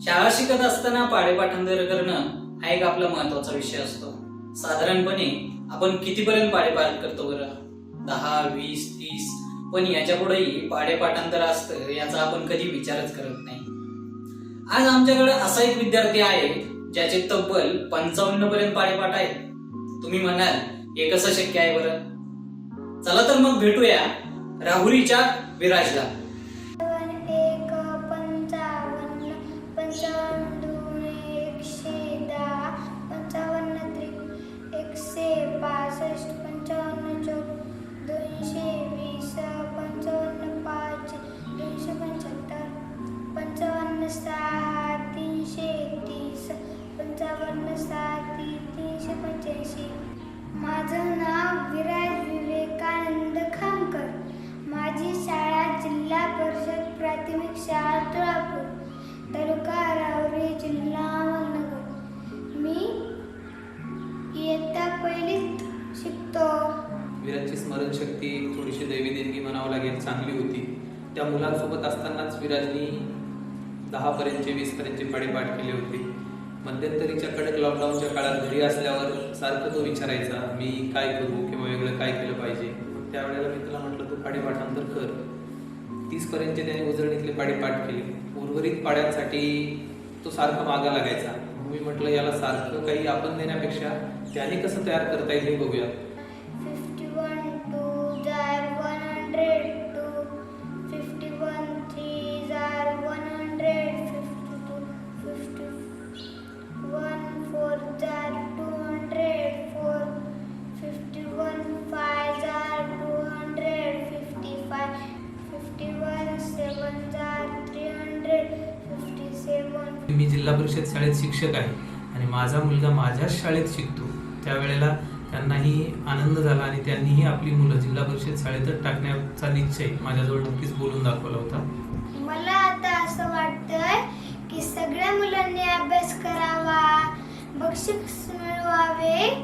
शाळा शिकत असताना पाडेपाठांतर करणं हा एक आपला महत्त्वाचा विषय असतो. साधारणपणे आपण कितीपर्यंत पाडेपाठ करतो बरं? दहा वीस तीस. पण याच्या पुढेही पाडेपाठांतर असतं याचा आपण कधी विचारच करत नाही. आज आमच्याकडे असा एक विद्यार्थी आहे ज्याचे तब्बल पंचावन्न पर्यंत पाढेपाठ आहेत. तुम्ही म्हणाल हे कसं शक्य आहे बरं? चला तर मग भेटूया राहुरीच्या विराजला. प्राथमिक तुळापूर तालुका राहुरी जिल्हा अहमदनगर. मी इयत्ता पहिलीत शिकतो. विराजची स्मरणशक्ती थोडीशी दैवी देणगी म्हणावं लागेल चांगली होती. त्या मुलांसोबत असतानाच विराजनी दहापर्यंतचे वीसपर्यंतचे पाडेपाठ केले होते. मध्यंतरीच्या कडक लॉकडाऊनच्या काळात घरी असल्यावर सारखं तो विचारायचा मी काय करू? किंवा वेगळं काय केलं पाहिजे? मग त्यावेळेला मी तुला म्हटलं तू पाडेपाठांतर कर. तीसपर्यंतचे त्याने उजळणीतले पाडेपाठ केले. उर्वरित पाड्यांसाठी तो सारखा मागा लागायचा. मग मी म्हटलं याला सारखं काही आपण देण्यापेक्षा त्याने कसं तयार करता येईल हे बघूया. की मी जिल्हा परिषद शाळेत शिक्षक आहे आणि माझा मुलगा माझ्याच शाळेत शिकतो. त्यावेळेला त्यांनाही आनंद झाला आणि त्यांनीही आपली मुलं जिल्हा परिषद शाळेतच टाकण्याचा निश्चय माझ्याजवळ नक्कीच बोलून दाखवला होता. मला आता असं वाटतंय की सगळ्या मुलांनी अभ्यास करावा बक्षीस मिळवावे